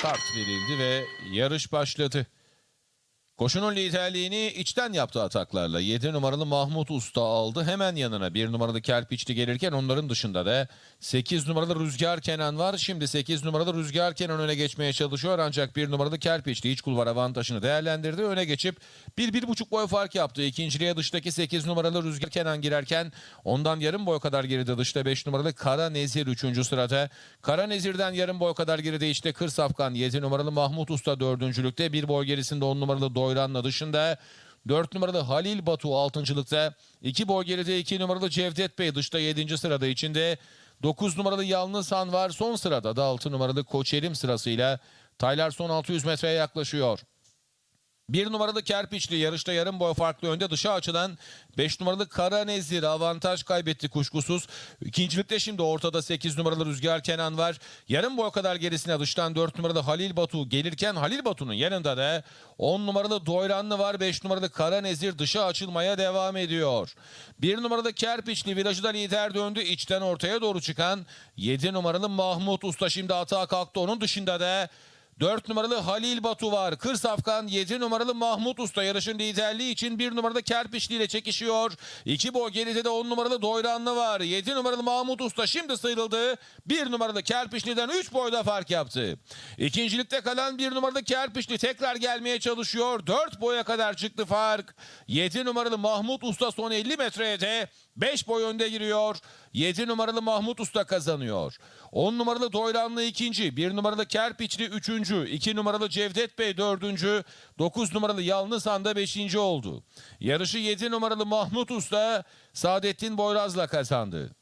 start verildi ve yarış başladı. Koşunun liderliğini içten yaptığı ataklarla 7 numaralı Mahmut Usta aldı. Hemen yanına 1 numaralı Kerpiçli gelirken onların dışında da 8 numaralı Rüzgar Kenan var. Şimdi 8 numaralı Rüzgar Kenan öne geçmeye çalışıyor ancak 1 numaralı Kerpiçli iç kulvar avantajını değerlendirdi. Öne geçip 1-1,5 boy fark yaptı. İkinciliğe dıştaki 8 numaralı Rüzgar Kenan girerken ondan yarım boy kadar geride dışta 5 numaralı Kara Nezir 3. sırada. Kara Nezir'den yarım boy kadar geride işte Kır Safkan 7 numaralı Mahmut Usta 4. Bir boy gerisinde 10 numaralı Doyran'la dışında 4 numaralı Halil Batu 6.lıkta. 2 boy geride 2 numaralı Cevdet Bey dışta 7. sırada içinde. 9 numaralı Yalnız Han var son sırada da 6 numaralı Koçerim sırasıyla. Taylar son 600 metreye yaklaşıyor. Bir numaralı Kerpiçli yarışta yarım boy farklı önde dışa açılan 5 numaralı Kara Nezir avantaj kaybetti kuşkusuz. İkincilikte şimdi ortada 8 numaralı Rüzgar Kenan var. Yarım boy kadar gerisine dıştan 4 numaralı Halil Batu gelirken Halil Batu'nun yanında da 10 numaralı Doyranlı var. 5 numaralı Kara Nezir dışa açılmaya devam ediyor. 1 numaralı Kerpiçli virajı da lider döndü. içten ortaya doğru çıkan 7 numaralı Mahmut Usta şimdi atağa kalktı. Onun dışında da 4 numaralı Halil Batu var. Kır Safkan 7 numaralı Mahmut Usta yarışın liderliği için 1 numaralı Kerpiçli ile çekişiyor. 2 boy geride de 10 numaralı Doyranlı var. 7 numaralı Mahmut Usta şimdi sıyrıldı. 1 numaralı Kerpiçli'den 3 boyda fark yaptı. İkincilikte kalan 1 numaralı Kerpiçli tekrar gelmeye çalışıyor. 4 boya kadar çıktı fark. 7 numaralı Mahmut Usta son 50 metreye de 5 boy önde giriyor. 7 numaralı Mahmut Usta kazanıyor. 10 numaralı Doyranlı ikinci. 1 numaralı Kerpiçli üçüncü. 2 numaralı Cevdet Bey dördüncü. 9 numaralı Yalnız Han'da beşinci oldu. Yarışı 7 numaralı Mahmut Usta Saadettin Boyraz'la kazandı.